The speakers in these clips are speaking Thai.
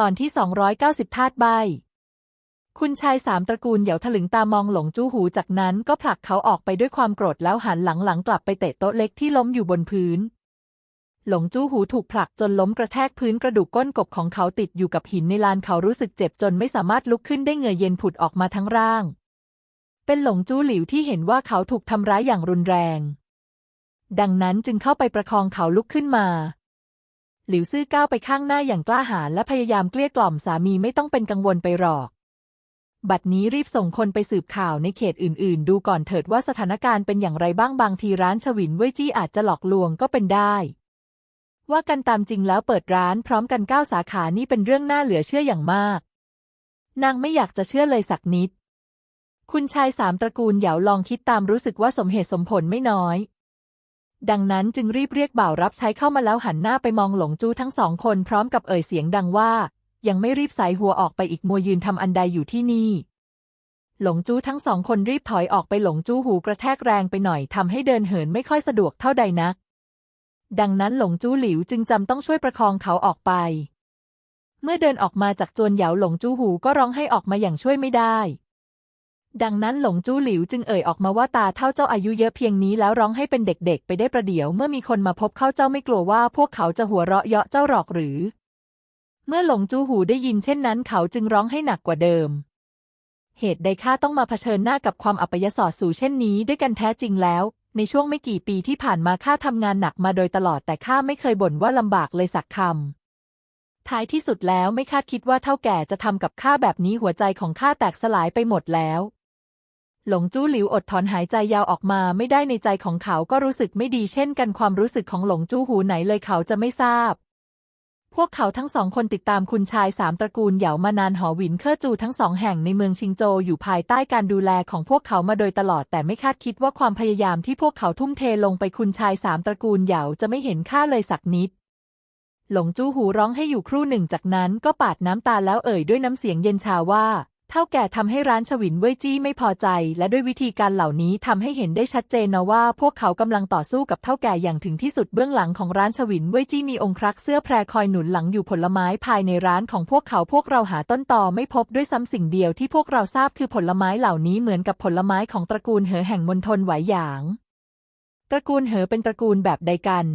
ตอนที่ 290 ธาตุใบ คุณชายสามตระกูลเหยาถลึงตามองหลงจู้หูจากนั้นก็ผลักเขาออกไปด้วยความโกรธแล้วหันหลังหลังกลับไปเตะโต๊ะเล็กที่ล้มอยู่บนพื้น หลงจู้หูถูกผลักจนล้มกระแทกพื้นกระดูกก้นกบของเขาติดอยู่กับหินในลานเขารู้สึกเจ็บจนไม่สามารถลุกขึ้นได้เหงื่อเย็นผุดออกมาทั้งร่าง เป็นหลงจู้หลิวที่เห็นว่าเขาถูกทำร้ายอย่างรุนแรง ดังนั้นจึงเข้าไปประคองเขาลุกขึ้นมา หลิวซื่อก้าวไปข้างหน้าอย่างกล้าหาญและพยายามเกลี้ยกล่อมสามีไม่ต้องเป็นกังวลไปหรอก บัดนี้รีบส่งคนไปสืบข่าวในเขตอื่น ๆ ดูก่อนเถิดว่าสถานการณ์เป็นอย่างไรบ้างบางทีร้านฉวินเว่ยจี้อาจจะหลอกลวงก็เป็นได้ ว่ากันตามจริงแล้วเปิดร้านพร้อมกันเก้าสาขานี่เป็นเรื่องน่าเหลือเชื่ออย่างมาก นางไม่อยากจะเชื่อเลยสักนิด คุณชายสามตระกูลเหยาลองคิดตามรู้สึกว่าสมเหตุสมผลไม่น้อย ดังนั้นจึงรีบเรียกบ่าวรับใช้เข้ามาแล้วหันหน้าไปมองหลงจู้ทั้งสองคนพร้อมกับเอ่ยเสียงดังว่า ยังไม่รีบสายหัวออกไปอีกมัวยืนทำอันใดอยู่ที่นี่ หลงจู้ทั้งสองคนรีบถอยออกไปหลงจู้หูกระแทกแรงไปหน่อยทำให้เดินเหินไม่ค่อยสะดวกเท่าใดนัก ดังนั้นหลงจู้หลิวจึงจำต้องช่วยประคองเขาออกไป เมื่อเดินออกมาจากจวนเหยาหลงจู้หูก็ร้องให้ออกมาอย่างช่วยไม่ได้ ดังนั้นหลงจู้หลิวจึงเอ่ยออกมาว่าตาเท่าเจ้าอายุเยอะเพียงนี้แล้วร้องให้เป็นเด็กๆ ไปได้ประเดี๋ยวเมื่อมีคนมาพบเข้าเจ้าไม่กลัวว่าพวกเขาจะหัวเราะเยาะเจ้าหรอกหรือ เมื่อหลงจู้หูได้ยินเช่นนั้นเขาจึงร้องให้หนักกว่าเดิม เหตุใดข้าต้องมาเผชิญหน้ากับความอัปยศสูเช่นนี้ด้วยกันแท้จริงแล้ว ในช่วงไม่กี่ปีที่ผ่านมาข้าทำงานหนักมาโดยตลอดแต่ข้าไม่เคยบ่นว่าลำบากเลยสักคำท้ายที่สุดแล้วไม่คาดคิดว่าเท่าแก่จะทำกับข้าแบบนี้หัวใจของข้าแตกสลายไปหมดแล้ว หลงจู้หลิวอดถอนหายใจยาวออกมาไม่ได้ในใจของเขาก็รู้สึกไม่ดีเช่นกันความรู้สึกของหลงจู้หูไหนเลยเขาจะไม่ทราบ พวกเขาทั้งสองคนติดตามคุณชายสามตระกูลเหยามานานหอหวินเคอจูทั้งสองแห่งในเมืองชิงโจอยู่ภายใต้การดูแลของพวกเขามาโดยตลอดแต่ไม่คาดคิดว่าความพยายามที่พวกเขาทุ่มเทลงไปคุณชายสามตระกูลเหยาจะไม่เห็นค่าเลยสักนิดหลงจู้หูร้องให้อยู่ครู่หนึ่งจากนั้นก็ปาดน้ำตาแล้วเอ่ยด้วยน้ำเสียงเย็นชาว่า เท่าแก่ทำให้ร้านฉวินเว่ยจี้ไม่พอใจ และด้วยวิธีการเหล่านี้ทำให้เห็นได้ชัดเจนนะว่า พวกเขากำลังต่อสู้กับเท่าแก่อย่างถึงที่สุดเบื้องหลังของร้านฉวินเว่ยจี้มีองครักษ์เสื้อแพรคอยหนุนหลังอยู่ผลไม้ภายในร้านของพวกเขาพวกเราหาต้นตอไม่พบด้วยซ้ำสิ่งเดียวที่พวกเราทราบคือผลไม้เหล่านี้เหมือนกับผลไม้ของตระกูลเหอแห่งมณฑลไหวหยาง ตระกูลเหอเป็นตระกูลแบบใดกัน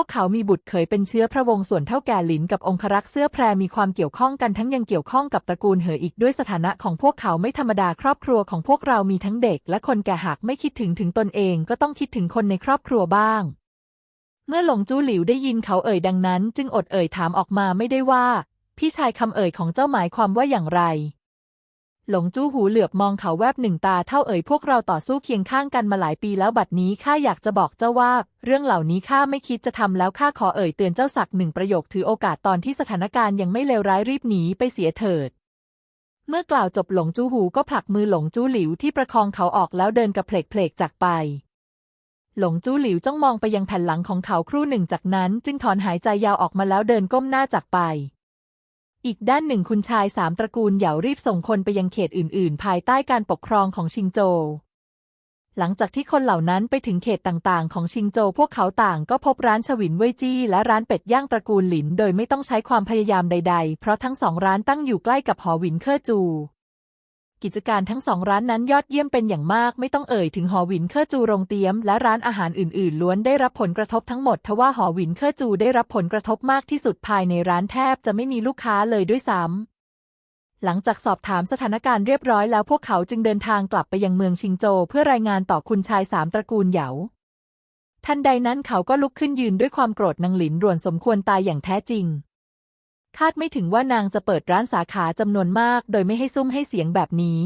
วกเขามีบุตรเขยเป็นเชื้อพระวงศ์ส่วนเท่าแก่หลินกับองครักษ์เสื้อแพรมีความเกี่ยวข้องกันทั้งยังเกี่ยวข้องกับตระกูลเหออีกด้วยสถานะของพวกเขาไม่ธรรมดาครอบครัวของพวกเรามีทั้งเด็กและคนแก่หากไม่คิดถึงถึงตนเองก็ต้องคิดถึงคนในครอบครัวบ้างเมื่อหลงจู้หลิวได้ยินเขาเอ่ยดังนั้น จึงอดเอ่ยถามออกมาไม่ได้ว่า พี่ชายคำเอ่ยของเจ้าหมายความว่าอย่างไร หลงจู้หูเหลือบมองเขาแวบหนึ่งตาเท่าเอ่ยพวกเราต่อสู้เคียงข้างกันมาหลายปีแล้วบัดนี้ข้าอยากจะบอกเจ้าว่า เรื่องเหล่านี้ข้าไม่คิดจะทำแล้วข้าขอเอ่ยเตือนเจ้าสักหนึ่งประโยคถือโอกาสตอนที่สถานการณ์ยังไม่เลวร้ายรีบหนีไปเสียเถิด เมื่อกล่าวจบหลงจู้หูก็ผลักมือหลงจู้หลิวที่ประคองเขาออกแล้วเดินกระเพลกเพลกจากไปหลงจู้หลิวจ้องมองไปยังแผ่นหลังของเขาครู่หนึ่งจากนั้น จึงถอนหายใจยาวออกมาแล้วเดินก้มหน้าจากไป อีกด้านหนึ่งคุณชายสามตระกูลเหยารีบส่งคนไปยังเขตอื่น ๆ ภายใต้การปกครองของชิงโจวหลังจากที่คนเหล่านั้นไปถึงเขตต่างๆ ของชิงโจวพวกเขาต่างก็พบร้านฉวินเว่ยจี้และร้านเป็ดย่างตระกูลหลิน โดยไม่ต้องใช้ความพยายามใด ๆ เพราะทั้งสองร้านตั้งอยู่ใกล้กับหอหวินเคอจู กิจการทั้งสองร้านนั้นยอดเยี่ยมเป็นอย่างมาก ไม่ต้องเอ่ยถึงหอหวินเคอจูโรงเตี๊ยม และร้านอาหารอื่นๆ ล้วนได้รับผลกระทบทั้งหมดทว่าหอหวินเคอจูได้รับผลกระทบมากที่สุดภายในร้านแทบจะไม่มีลูกค้าเลยด้วยซ้ำหลังจากสอบถามสถานการณ์เรียบร้อยแล้วพวกเขาจึงเดินทางกลับไปยังเมืองชิงโจวเพื่อรายงานต่อคุณชายสามตระกูลเหยา ทันใดนั้นเขาก็ลุกขึ้นยืนด้วยความโกรธนางหลินรวนสมควรตายอย่างแท้จริง คาดไม่ถึงว่านางจะเปิดร้านสาขาจำนวนมาก โดยไม่ให้ซุ่มให้เสียงแบบนี้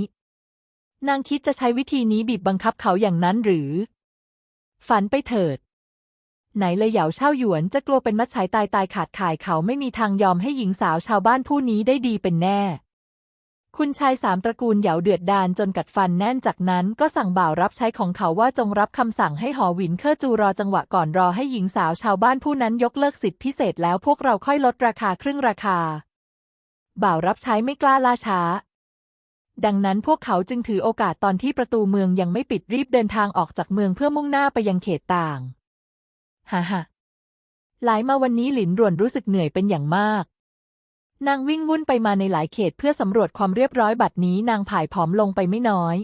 นางคิดจะใช้วิธีนี้บีบบังคับเขาอย่างนั้นหรือ ฝันไปเถิด ไหนเลยเหยาเช่าหยวนจะกลัวเป็นมัดฉายตายตายขาดขายเขาไม่มีทางยอมให้หญิงสาวชาวบ้านผู้นี้ได้ดีเป็นแน่ คุณชายสามตระกูลเหยาเดือดดานจนกัดฟันแน่นจากนั้นก็สั่งบ่าวรับใช้ของเขาว่าจงรับคำสั่งให้หอหวินเคอจูรอจังหวะก่อนรอให้หญิงสาวชาวบ้านผู้นั้นยกเลิกสิทธิพิเศษแล้วพวกเราค่อยลดราคาครึ่งราคา บ่าวรับใช้ไม่กล้าล่าช้า ดังนั้นพวกเขาจึงถือโอกาสตอนที่ประตูเมืองยังไม่ปิดรีบเดินทางออกจากเมืองเพื่อมุ่งหน้าไปยังเขตต่างฮ่าฮ่าหลายมาวันนี้หลินรวนรู้สึกเหนื่อยเป็นอย่างมาก นางวิ่งวุ่นไปมาในหลายเขตเพื่อสำรวจความเรียบร้อยบัดนี้นางผายผอมลงไปไม่น้อย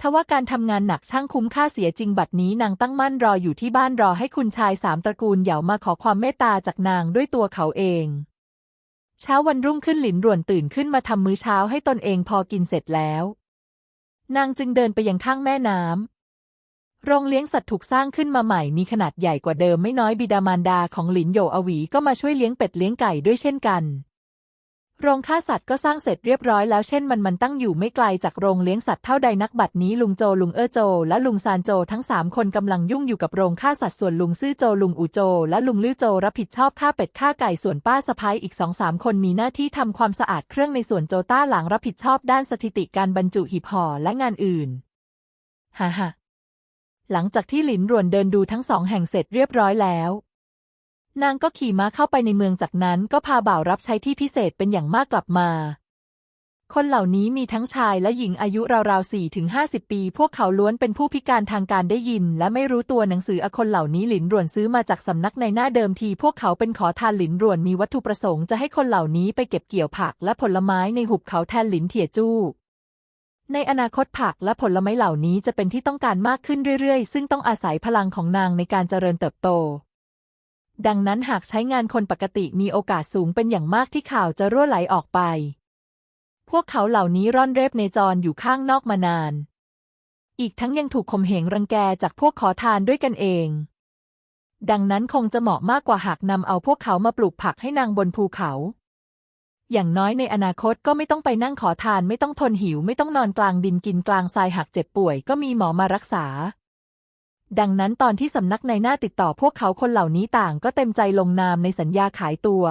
ทว่าการทำงานหนักช่างคุ้มค่าเสียจริงบัดนี้นางตั้งมั่นรออยู่ที่บ้านรอให้คุณชายสามตระกูลเหยามาขอความเมตตาจากนางด้วยตัวเขาเอง เช้าวันรุ่งขึ้นหลินหรวนตื่นขึ้นมาทำมื้อเช้าให้ตนเองพอกินเสร็จแล้ว นางจึงเดินไปยังข้างแม่น้ำโรงเลี้ยงสัตว์ถูกสร้างขึ้นมาใหม่มีขนาดใหญ่กว่าเดิมไม่น้อยบิดามารดาของหลินโยอวีก็มาช่วยเลี้ยงเป็ดเลี้ยงไก่ด้วยเช่นกัน โรงฆ่าสัตว์ก็สร้างเสร็จเรียบร้อยแล้วเช่นมันมันตั้งอยู่ไม่ไกลจากโรงเลี้ยงสัตว์เท่าใดนักบัดนี้ลุงโจลุงเออโจ และลุงซานโจทั้งสามคนกำลังยุ่งอยู่กับโรงฆ่าสัตว์ส่วนลุงซื่อโจลุงอูโจ และลุงลื้อโจรับผิดชอบฆ่าเป็ดฆ่าไก่ส่วนป้าสะพ้ายอีกสองสามคนมีหน้าที่ทำความสะอาดเครื่องในส่วนโจต้าหลังรับผิดชอบด้านสถิติการบรรจุหีบห่อและงานอื่นฮ่าฮ่าหลังจากที่หลินรวนเดินดูทั้งสองแห่งเสร็จเรียบร้อยแล้ว นางก็ขี่ม้าเข้าไปในเมืองจากนั้นก็พาบ่าวรับใช้ที่พิเศษเป็นอย่างมากกลับมา คนเหล่านี้มีทั้งชายและหญิงอายุราวๆสี่ถึงห้าสิบปี พวกเขาล้วนเป็นผู้พิการทางการได้ยิน และไม่รู้ตัวหนังสืออคนเหล่านี้หลินรวนซื้อมาจากสำนักในหน้าเดิมที พวกเขาเป็นขอทานหลินรวนมีวัตถุประสงค์จะให้คนเหล่านี้ไปเก็บเกี่ยวผักและผลไม้ในหุบเขาแทนหลินเถี่ยจู้ในอนาคตผักและผลไม้เหล่านี้จะเป็นที่ต้องการมากขึ้นเรื่อยๆ ซึ่งต้องอาศัยพลังของนางในการเจริญเติบโต ดังนั้นหากใช้งานคนปกติมีโอกาสสูงเป็นอย่างมากที่ข่าวจะรั่วไหลออกไป พวกเขาเหล่านี้ร่อนเร่ในจรอยู่ข้างนอกมานาน อีกทั้งยังถูกข่มเหงรังแกจากพวกขอทานด้วยกันเอง ดังนั้นคงจะเหมาะมากกว่าหากนำเอาพวกเขามาปลูกผักให้นางบนภูเขา อย่างน้อยในอนาคตก็ไม่ต้องไปนั่งขอทานไม่ต้องทนหิวไม่ต้องนอนกลางดินกินกลางทรายหากเจ็บป่วยก็มีหมอมารักษา ดังนั้นตอนที่สำนักในหน้าติดต่อพวกเขาคนเหล่านี้ต่างก็เต็มใจลงนามในสัญญาขายตัว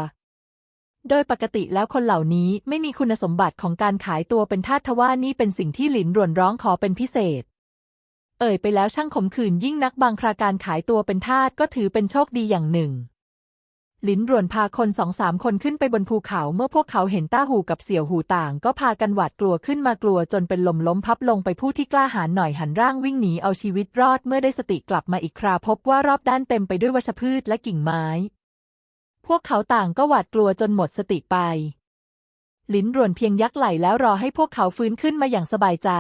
โดยปกติแล้วคนเหล่านี้ไม่มีคุณสมบัติของการขายตัวเป็นทาสทว่านี่เป็นสิ่งที่หลินรวนร้องขอเป็นพิเศษ เอ่ยไปแล้วช่างขมขื่นยิ่งนักบางคราการขายตัวเป็นทาสก็ถือเป็นโชคดีอย่างหนึ่ง ลินรวนพาคนสองสามคนขึ้นไปบนภูเขาเมื่อพวกเขาเห็นต้าหูกับเสี่ยวหูต่าง ก็พากันหวาดกลัวขึ้นมากลัวจนเป็นลมล้มพับลงไปผู้ที่กล้าหาญหน่อยหันร่างวิ่งหนีเอาชีวิตรอดเมื่อได้สติกลับมาอีกคราพบว่ารอบด้านเต็มไปด้วยวัชพืชและกิ่งไม้ พวกเขาต่างก็หวาดกลัวจนหมดสติไป ลินรวนเพียงยักไหล่แล้วรอให้พวกเขาฟื้นขึ้นมาอย่างสบายใจ